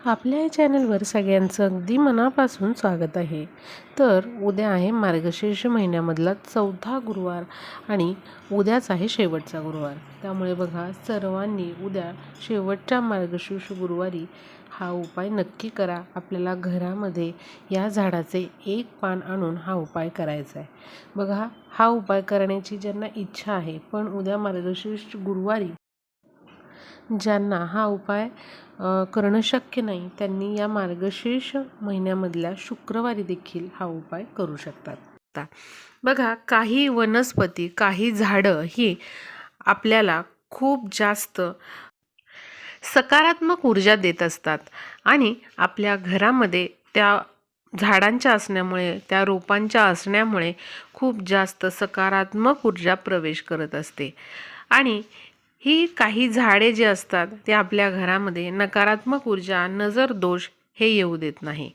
आपल्या या चॅनलवर सगळ्यांचं अगदी मनापासून स्वागत आहे. तर उद्या आहे मार्गशीर्ष महिन्यामधला चौथा गुरुवार आणि उद्याच आहे शेवटचा गुरुवार. त्यामुळे बघा सर्वांनी उद्या शेवटच्या मार्गशीर्ष गुरुवारी हा उपाय नक्की करा. आपल्याला घरामध्ये या झाडाचे एक पान आणून हा उपाय करायचा आहे. बघा हा उपाय करण्याची ज्यांना इच्छा आहे पण उद्या मार्गशीर्ष गुरुवारी ज्यांना हा उपाय करणं शक्य नाही त्यांनी या मार्गशीर्ष महिन्यामधल्या शुक्रवारी देखील हा उपाय करू शकतात. बघा काही वनस्पती काही झाडं ही आपल्याला खूप जास्त सकारात्मक ऊर्जा देत असतात आणि आपल्या घरामध्ये त्या झाडांच्या असण्यामुळे त्या रोपांच्या असण्यामुळे खूप जास्त सकारात्मक ऊर्जा प्रवेश करत असते. आणि ही काही झाडे जे असतात ते आपल्या घरामध्ये नकारात्मक ऊर्जा नजर दोष हे येऊ देत नाही.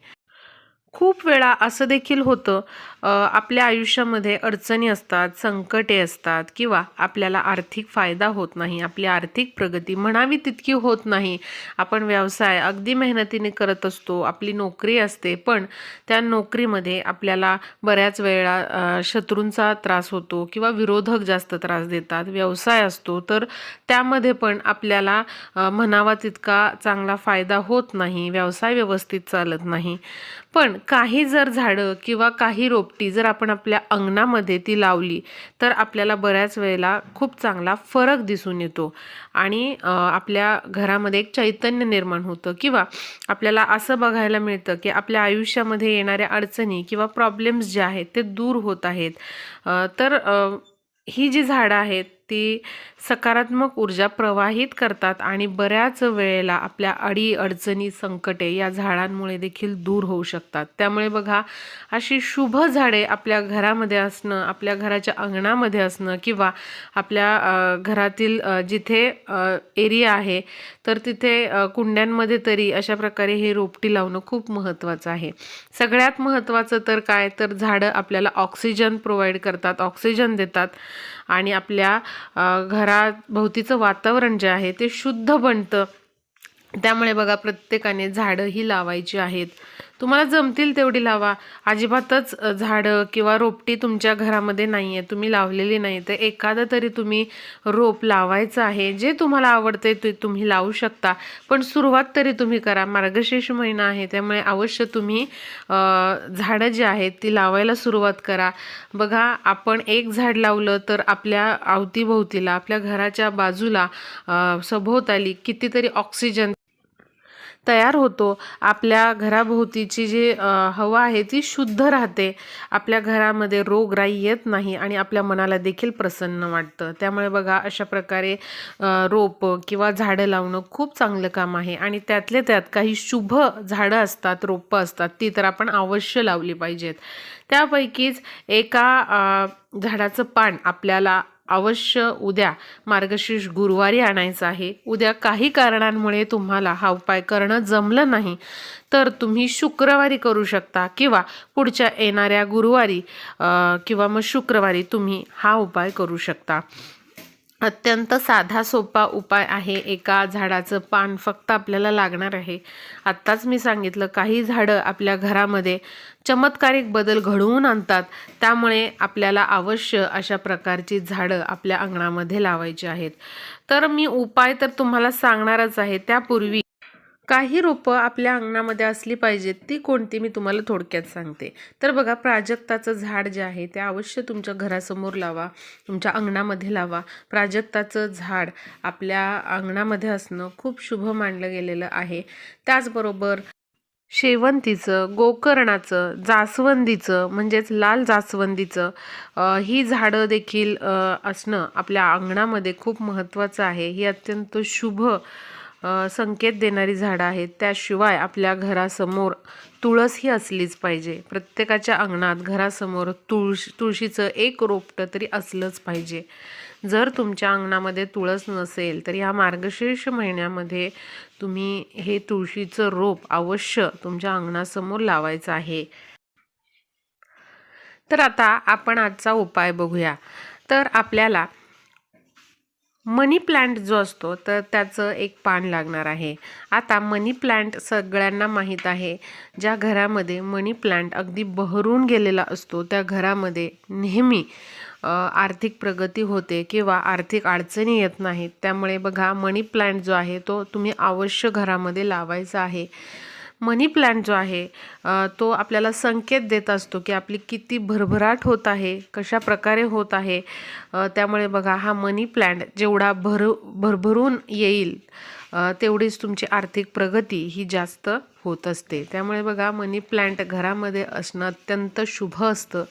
खूप वेळा असं देखील होतं आपल्या आयुष्यामध्ये अडचणी असतात संकटे असतात किंवा आपल्याला आर्थिक फायदा होत नाही आपली आर्थिक प्रगती म्हणावी तितकी होत नाही. आपण व्यवसाय अगदी मेहनतीने करत असतो आपली नोकरी असते पण त्या नोकरीमध्ये आपल्याला बऱ्याच वेळा शत्रूंचा त्रास होतो किंवा विरोधक जास्त त्रास देतात व्यवसाय असतो तर त्यामध्ये पण आपल्याला म्हणावा तितका चांगला फायदा होत नाही व्यवसाय व्यवस्थित चालत नाही. पण काही जर झाडं किंवा काही रोपटी जर आपण आपल्या अंगणामध्ये ती लावली तर आपल्याला बऱ्याच वेळेला खूप चांगला फरक दिसून येतो. आणि आपल्या घरामध्ये एक चैतन्य निर्माण होतं किंवा आपल्याला असं बघायला मिळतं की आपल्या आयुष्यामध्ये येणाऱ्या अडचणी किंवा प्रॉब्लेम्स जे आहेत ते दूर होत आहेत. तर ही जी झाडं आहेत ती सकारात्मक ऊर्जा प्रवाहित करतात आणि बऱ्याच वेळेला आपल्या अडी अडचणी संकटे या झाडांमुळे देखील दूर होऊ शकतात. त्यामुळे बघा अशी शुभ झाडे आपल्या घरामध्ये असणं आपल्या घराच्या अंगणामध्ये असणं किंवा आपल्या घरातील जिथे एरिया आहे तर तिथे कुंड्यांमध्ये तरी अशा प्रकारे हे रोपटी लावणं खूप महत्त्वाचं आहे. सगळ्यात महत्त्वाचं तर काय? तर झाडं आपल्याला ऑक्सिजन प्रोव्हाइड करतात ऑक्सिजन देतात. आणि आपल्या घराभोवतीचं वातावरण जे आहे ते शुद्ध बनतं. त्यामुळे बघा प्रत्येकाने झाडं ही लावायची आहेत. तुम्हाला जमतील तेवढी लावा. अजिबातच झाडं किंवा रोपटी तुमच्या घरामध्ये नाही आहे तुम्ही लावलेली नाही. तर एखादं तरी तुम्ही रोप लावायचं आहे. जे तुम्हाला आवडते ते तुम्ही लावू शकता. पण सुरुवात तरी तुम्ही करा. मार्गशीर्ष महिना आहे. त्यामुळे अवश्य तुम्ही झाडं जी आहेत ती लावायला सुरुवात करा. बघा आपण एक झाड लावलं तर आपल्या अवतीभोवतीला आपल्या घराच्या बाजूला सभोवताली कितीतरी ऑक्सिजन तयार होतो. आपल्या घराभोवतीची जी हवा आहे ती शुद्ध राहते. आपल्या घरामध्ये रोगराई येत नाही आणि आपल्या मनाला देखील प्रसन्न वाटतं. त्यामुळे बघा अशा प्रकारे रोपं किंवा झाडं लावणं खूप चांगलं काम आहे. आणि त्यातले त्यात काही शुभ झाडं असतात रोपं असतात ती तर आपण अवश्य लावली पाहिजेत. त्यापैकीच एका झाडाचं पान आपल्याला अवश्य उद्या मार्गशीर्ष गुरुवारी आणायचं आहे. उद्या काही कारणांमुळे तुम्हाला हा उपाय करणं जमलं नाही. तर तुम्ही शुक्रवारी करू शकता किंवा पुढच्या येणाऱ्या गुरुवारी किंवा मग शुक्रवारी तुम्ही हा उपाय करू शकता. अत्यंत साधा सोपा उपाय आहे. एका झाडाचं पान फक्त आपल्याला लागणार आहे. आत्ताच मी सांगितलं काही झाडं आपल्या घरामध्ये चमत्कारिक बदल घडवून आणतात. त्यामुळे आपल्याला अवश्य अशा प्रकारची झाडं आपल्या अंगणामध्ये लावायची आहेत. तर मी उपाय तर तुम्हाला सांगणारच आहे. त्यापूर्वी काही रोपं आपल्या अंगणामध्ये असली पाहिजेत ती कोणती मी तुम्हाला थोडक्यात सांगते. तर बघा प्राजक्ताचं झाड जे आहे ते अवश्य तुमच्या घरासमोर लावा तुमच्या अंगणामध्ये लावा. प्राजक्ताचं झाड आपल्या अंगणामध्ये असणं खूप शुभ मानलं गेलेलं आहे. त्याचबरोबर शेवंतीचं गोकर्णाचं जास्वंदीचं म्हणजेच लाल जास्वंदीचं ही झाडं देखील असणं आपल्या अंगणामध्ये खूप महत्त्वाचं आहे. ही अत्यंत शुभ संकेत देणारी झाडं आहेत. त्याशिवाय आपल्या घरासमोर तुळस ही असलीच पाहिजे. प्रत्येकाच्या अंगणात घरासमोर तुळशी तुळशीचं एक रोपटं तरी असलंच पाहिजे. जर तुमच्या अंगणामध्ये तुळस नसेल तर या मार्गशीर्ष महिन्यामध्ये तुम्ही हे तुळशीचं रोप अवश्य तुमच्या अंगणासमोर लावायचं आहे. तर आता आपण आजचा उपाय बघूया. तर आपल्याला मनी प्लांट जो असतो तर त्याचं एक पान लागणार आहे. आता मनी प्लांट सगळ्यांना माहीत आहे. ज्या घरामध्ये मनी प्लांट अगदी बहरून गेलेला असतो त्या घरामध्ये नेहमी आर्थिक प्रगती होते किंवा आर्थिक अडचणी येत नाहीत. त्यामुळे बघा मनी प्लांट जो आहे तो तुम्ही अवश्य घरामध्ये लावायचा आहे. मनी प्लांट जो आहे तो आपल्याला संकेत देत असतो की आपली किती भरभराट होत आहे कशा प्रकारे होत आहे त्यामुळे बघा हा मनी प्लांट जेवढा भर भरभरून येईल तेवढीच तुमची आर्थिक प्रगती ही जास्त होत असते. त्यामुळे बघा मनी प्लांट घरामध्ये असणं अत्यंत शुभ असतं.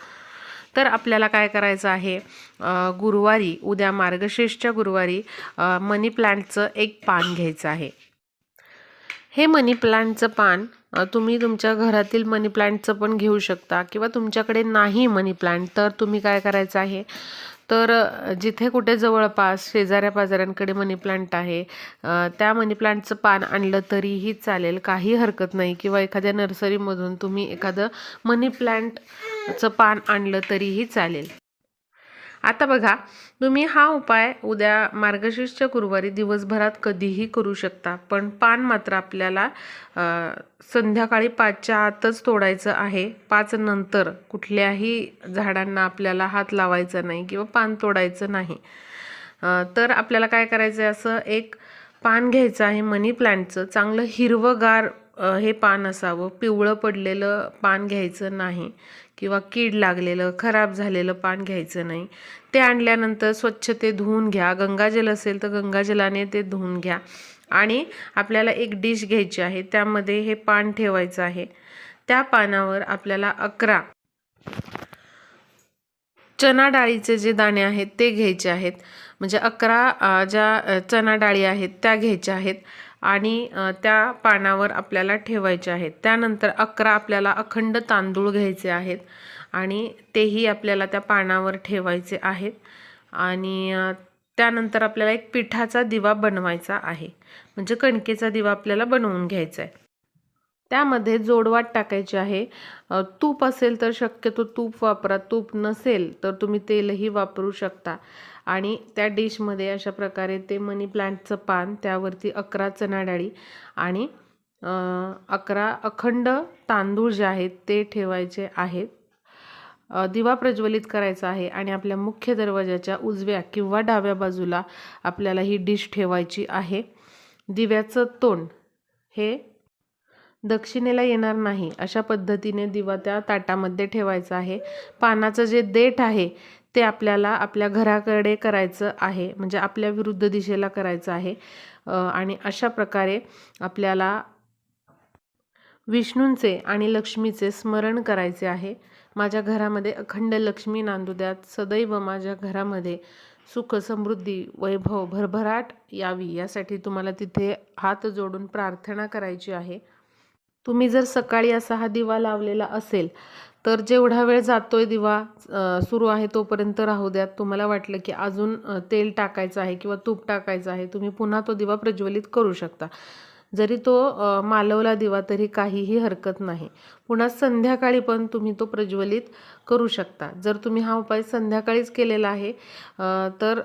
तर आपल्याला काय करायचं आहे गुरुवारी उद्या मार्गशीर्षच्या गुरुवारी मनी प्लांटचं एक पान घ्यायचं आहे. हे मनी प्लांटचं पान तुम्ही तुमच्या घरातील मनी प्लांटचं पण घेऊ शकता किंवा तुमच्याकडे नाही मनी प्लांट तर तुम्ही काय करायचं आहे? तर जिथे कुठे जवळपास शेजाऱ्या पाजाऱ्यांकडे मनी प्लांट आहे त्या मनी प्लांटचं पान आणलं तरीही चालेल काही हरकत नाही किंवा एखाद्या नर्सरीमधून तुम्ही एखादं मनी प्लांटचं पान आणलं तरीही चालेल. आता बघा तुम्ही हा उपाय उद्या मार्गशीर्षच्या गुरुवारी दिवसभरात कधीही करू शकता पण पान मात्र आपल्याला संध्याकाळी पाचच्या आतच तोडायचं आहे. पाच नंतर कुठल्याही झाडांना आपल्याला हात लावायचा नाही किंवा पान तोडायचं नाही. तर आपल्याला काय करायचं आहे असं एक पान घ्यायचं आहे मनी प्लांटचं. चांगलं हिरवंगार हे पान असावं. पिवळं पडलेलं पान घ्यायचं नाही किंवा कीड लागलेलं खराब झालेलं पान घ्यायचं नाही. ते आणल्यानंतर स्वच्छ ते धुवून घ्या. गंगाजल असेल तर गंगाजलाने ते धुवून घ्या. आणि आपल्याला एक डिश घ्यायची आहे. त्यामध्ये हे पान ठेवायचं आहे. त्या पानावर आपल्याला अकरा चना डाळीचे जे दाणे आहेत ते घ्यायचे आहेत. म्हणजे अकरा ज्या चना डाळी आहेत त्या घ्यायच्या आहेत. आणि त्या पानावर आपल्याला ठेवायचे आहेत. त्यानंतर अकरा आपल्याला अखंड तांदूळ घ्यायचे आहेत आणि तेही आपल्याला त्या पानावर ठेवायचे आहेत. आणि त्यानंतर आपल्याला एक पिठाचा दिवा बनवायचा आहे. म्हणजे कणकेचा दिवा आपल्याला बनवून घ्यायचा आहे. त्यामध्ये जोडवाट टाकायची आहे. तूप असेल तर शक्यतो तूप वापरा. तूप नसेल तर तुम्ही तेलही वापरू शकता. आणि त्या डिशमध्ये अशा प्रकारे ते मनी प्लांटचं पान त्यावरती अकरा चणा डाळी आणि अकरा अखंड तांदूळ जे आहेत ते ठेवायचे आहेत. दिवा प्रज्वलित करायचा आहे आणि आपल्या मुख्य दरवाजाच्या उजव्या किंवा डाव्या बाजूला आपल्याला ही डिश ठेवायची आहे. दिव्याचं तोंड हे दक्षिणेला येणार नाही अशा पद्धतीने दिवा त्या ताटामध्ये ठेवायचा आहे. पानाचं जे देठ आहे ते आपल्याला आपल्या घराकडे करायचं आहे म्हणजे आपल्या विरुद्ध दिशेला करायचं आहे. आणि अशा प्रकारे आपल्याला विष्णूंचे आणि लक्ष्मीचे स्मरण करायचे आहे. माझ्या घरामध्ये अखंड लक्ष्मी नांदू द्यात सदैव माझ्या घरामध्ये सुख समृद्धी वैभव भरभराट यावी यासाठी तुम्हाला तिथे हात जोडून प्रार्थना करायची आहे. तुम्ही जर सकाळी असा हा दिवा लावलेला असेल तर जेवढा वेळ जातोय दिवा सुरू आहे तोपर्यंत राहू द्यात तुम्हाला वाटलं की अजून तेल टाकायचं आहे किंवा तूप टाकायचं आहे तुम्ही पुन्हा तो दिवा प्रज्वलित करू शकता. जरी तो मालवला दिवा तरी काहीही हरकत नाही. पुन्हा संध्याकाळी पण तुम्ही तो प्रज्वलित करू शकता. जर तुम्ही हा उपाय संध्याकाळीच केलेला आहे तर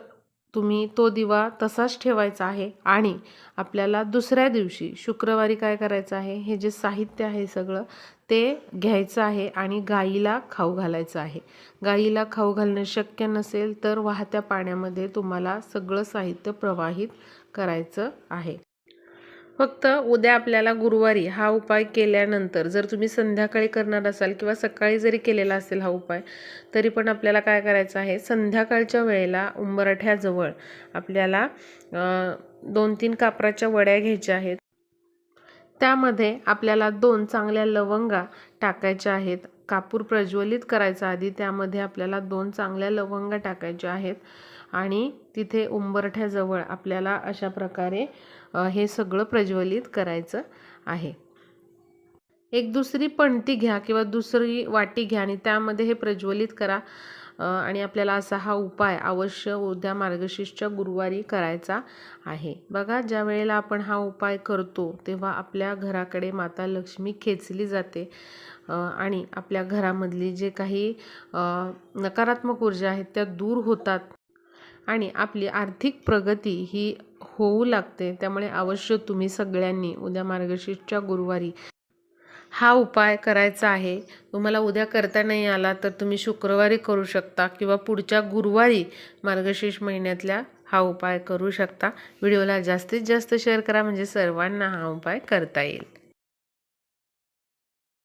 तुम्ही तो दिवा तसाच ठेवायचा आहे आणि आपल्याला दुसऱ्या दिवशी शुक्रवारी काय करायचं आहे? हे जे साहित्य आहे सगळं ते घ्यायचं आहे आणि गाईला खाऊ घालायचं आहे. गाईला खाऊ घालणं शक्य नसेल तर वाहत्या पाण्यामध्ये तुम्हाला सगळं साहित्य प्रवाहित करायचं आहे. फक्त उद्या आपल्याला गुरुवारी हा उपाय केल्यानंतर जर तुम्ही संध्याकाळी करणार असाल किंवा सकाळी जरी केलेला असेल हा उपाय तरी पण आपल्याला काय करायचं आहे? संध्याकाळच्या वेळेला उंबरठ्याजवळ आपल्याला दोन तीन कापराच्या वड्या घ्यायच्या आहेत. त्यामध्ये आपल्याला दोन चांगल्या लवंगा टाकायच्या आहेत. कापूर प्रज्वलित करायचा आधी त्यामध्ये आपल्याला दोन चांगल्या लवंगा टाकायच्या आहेत आणि तिथे उंबरठ्याजवळ आपल्याला अशा प्रकारे हे सगळं प्रज्वलित करायचं आहे. एक दुसरी पणती घ्या किंवा दुसरी वाटी घ्या आणि त्यामध्ये हे प्रज्वलित करा. आणि आपल्याला असा हा उपाय अवश्य उद्या मार्गशीर्षच्या गुरुवारी करायचा आहे. बघा ज्या वेळेला आपण हा उपाय करतो तेव्हा आपल्या घराकडे माता लक्ष्मी खेचली जाते. आणि आपल्या घरामधली जे काही नकारात्मक ऊर्जा आहेत त्या दूर होतात. आणि आपली आर्थिक प्रगती ही होऊ लागते. त्यामुळे अवश्य तुम्ही सगळ्यांनी उद्या मार्गशीर्षच्या गुरुवारी हा उपाय करायचा आहे. तुम्हाला उद्या करता नाही आला तर तुम्ही शुक्रवारी करू शकता किंवा पुढच्या गुरुवारी मार्गशीर्ष महिन्यातल्या हा उपाय करू शकता. व्हिडिओला जास्तीत जास्त शेअर करा. म्हणजे सर्वांना हा उपाय करता येईल.